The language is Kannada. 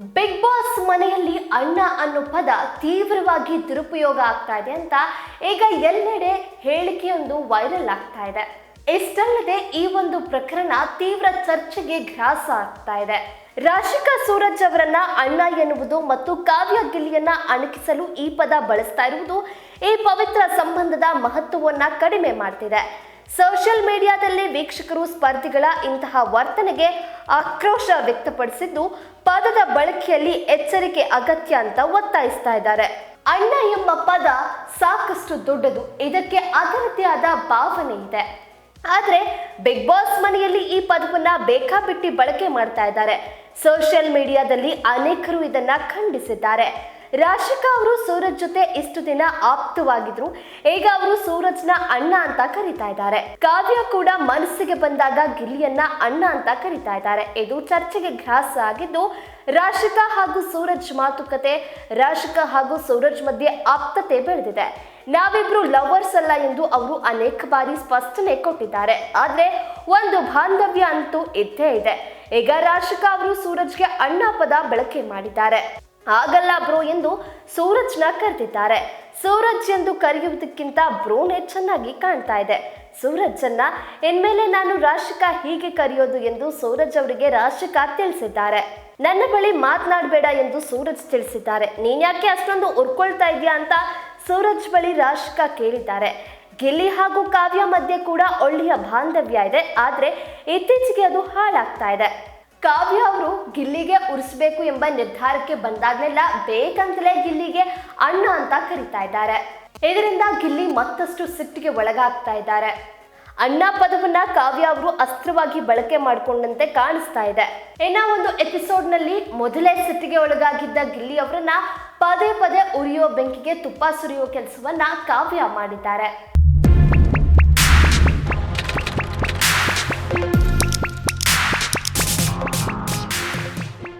ಬಿಗ್ ಬಾಸ್ ಮನೆಯಲ್ಲಿ ಅಣ್ಣ ಅನ್ನೋ ಪದ ತೀವ್ರವಾಗಿ ದುರುಪಯೋಗ ಆಗ್ತಾ ಇದೆ ಅಂತ ಈಗ ಎಲ್ಲೆಡೆ ಹೇಳಿಕೆಯೊಂದು ವೈರಲ್ ಆಗ್ತಾ ಇದೆ. ಇಷ್ಟಲ್ಲದೆ ಈ ಒಂದು ಪ್ರಕರಣ ತೀವ್ರ ಚರ್ಚೆಗೆ ಗ್ರಾಸ ಆಗ್ತಾ ಇದೆ. ರಾಶಿಕಾ ಸೂರಜ್ ಅವರನ್ನ ಅಣ್ಣ ಎನ್ನುವುದು ಮತ್ತು ಕಾವ್ಯ ಗಿಲಿಯನ್ನ ಅಣಕಿಸಲು ಈ ಪದ ಬಳಸ್ತಾ ಇರುವುದು ಈ ಪವಿತ್ರ ಸಂಬಂಧದ ಮಹತ್ವವನ್ನ ಕಡಿಮೆ ಮಾಡ್ತಿದೆ. ಸೋಷಿಯಲ್ ಮೀಡಿಯಾದಲ್ಲಿ ವೀಕ್ಷಕರು ಸ್ಪರ್ಧಿಗಳ ಇಂತಹ ವರ್ತನೆಗೆ ಆಕ್ರೋಶ ವ್ಯಕ್ತಪಡಿಸಿದ್ದು, ಪದದ ಬಳಕೆಯಲ್ಲಿ ಎಚ್ಚರಿಕೆ ಅಗತ್ಯ ಅಂತ ಒತ್ತಾಯಿಸ್ತಾ ಇದ್ದಾರೆ. ಅಣ್ಣ ಎಂಬ ಪದ ಸಾಕಷ್ಟು ದೊಡ್ಡದು. ಇದಕ್ಕೆ ಅದರದ್ದೇ ಆದ ಭಾವನೆ ಇದೆ. ಆದ್ರೆ, ಬಿಗ್ ಬಾಸ್ ಮನೆಯಲ್ಲಿ ಈ ಪದವನ್ನ ಬೇಕಾಬಿಟ್ಟಿ ಬಳಕೆ ಮಾಡ್ತಾ ಇದ್ದಾರೆ. ಸೋಷಿಯಲ್ ಮೀಡಿಯಾದಲ್ಲಿ ಅನೇಕರು ಇದನ್ನ ಖಂಡಿಸಿದ್ದಾರೆ. ರಾಶಿಕಾ ಅವರು ಸೂರಜ್ ಜೊತೆ ಇಷ್ಟು ದಿನ ಆಪ್ತವಾಗಿದ್ರು. ಈಗ ಅವರು ಸೂರಜ್ನ ಅಣ್ಣ ಅಂತ ಕರಿತಾ ಇದ್ದಾರೆ. ಕಾವ್ಯ ಕೂಡ ಮನಸ್ಸಿಗೆ ಬಂದಾಗ ಗಿಲ್ಲಿಯನ್ನ ಅಣ್ಣ ಅಂತ ಕರಿತಾ ಇದ್ದಾರೆ. ಇದು ಚರ್ಚೆಗೆ ಗ್ರಾಸ ಆಗಿದ್ದು, ರಾಶಿಕಾ ಹಾಗೂ ಸೂರಜ್ ಮಾತುಕತೆ, ರಾಶಿಕಾ ಹಾಗೂ ಸೂರಜ್ ಮಧ್ಯೆ ಆಪ್ತತೆ ಬೆಳೆದಿದೆ. ನಾವಿಬ್ರು ಲವರ್ಸ್ ಅಲ್ಲ ಎಂದು ಅವರು ಅನೇಕ ಬಾರಿ ಸ್ಪಷ್ಟನೆ ಕೊಟ್ಟಿದ್ದಾರೆ. ಆದ್ರೆ, ಒಂದು ಬಾಂಧವ್ಯ ಅಂತೂ ಇದ್ದೇ ಇದೆ. ಈಗ ರಾಶಿಕಾ ಅವರು ಸೂರಜ್ಗೆ ಅಣ್ಣ ಪದ ಬಳಕೆ ಮಾಡಿದ್ದಾರೆ. ಆಗಲ್ಲ ಬ್ರೋ ಎಂದು ಸೂರಜ್ನ ಕರೆದಿದ್ದಾರೆ. ಸೂರಜ್ ಎಂದು ಕರೆಯುವುದಕ್ಕಿಂತ ಬ್ರೋನೇ ಚೆನ್ನಾಗಿ ಕಾಣ್ತಾ ಇದೆ. ಸೂರಜ್ಜನ್ನ ಇನ್ಮೇಲೆ ನಾನು ರಾಶಿಕಾ ಹೀಗೆ ಕರೆಯೋದು ಎಂದು ಸೂರಜ್ ಅವರಿಗೆ ರಾಶಿಕಾ ತಿಳಿಸಿದ್ದಾರೆ. ನನ್ನ ಬಳಿ ಮಾತನಾಡಬೇಡ ಎಂದು ಸೂರಜ್ ತಿಳಿಸಿದ್ದಾರೆ. ನೀನ್ಯಾಕೆ ಅಷ್ಟೊಂದು ಉರ್ಕೊಳ್ತಾ ಇದೆಯಾ ಅಂತ ಸೂರಜ್ ಬಳಿ ರಾಶಿಕಾ ಕೇಳಿದ್ದಾರೆ. ಗಿಲ್ಲಿ ಹಾಗೂ ಕಾವ್ಯ ಮಧ್ಯೆ ಕೂಡ ಒಳ್ಳೆಯ ಬಾಂಧವ್ಯ ಇದೆ. ಆದ್ರೆ ಇತ್ತೀಚೆಗೆ ಅದು ಹಾಳಾಗ್ತಾ ಇದೆ. ಕಾವ್ಯ ಅವರು ಗಿಲ್ಲಿಗೆ ಉರಿಸಬೇಕು ಎಂಬ ನಿರ್ಧಾರಕ್ಕೆ ಬಂದಾಗಲೆಲ್ಲ ಬೇಕಂತಲೇ ಗಿಲ್ಲಿಗೆ ಅಣ್ಣ ಅಂತ ಕರಿತಾ ಇದ್ದಾರೆ. ಇದರಿಂದ ಗಿಲ್ಲಿ ಮತ್ತಷ್ಟು ಸಿಟ್ಟಿಗೆ ಒಳಗಾಗ್ತಾ ಇದ್ದಾರೆ. ಅಣ್ಣ ಪದವನ್ನ ಕಾವ್ಯ ಅವರು ಅಸ್ತ್ರವಾಗಿ ಬಳಕೆ ಮಾಡಿಕೊಂಡಂತೆ ಕಾಣಿಸ್ತಾ ಇದೆ. ಇನ್ನ ಒಂದು ಎಪಿಸೋಡ್ನಲ್ಲಿ ಮೊದಲೇ ಸಿಟ್ಟಿಗೆ ಒಳಗಾಗಿದ್ದ ಗಿಲ್ಲಿ ಅವರನ್ನ ಪದೇ ಪದೇ ಉರಿಯೋ ಬೆಂಕಿಗೆ ತುಪ್ಪ ಸುರಿಯೋ ಕೆಲಸವನ್ನ ಕಾವ್ಯ ಮಾಡಿದ್ದಾರೆ.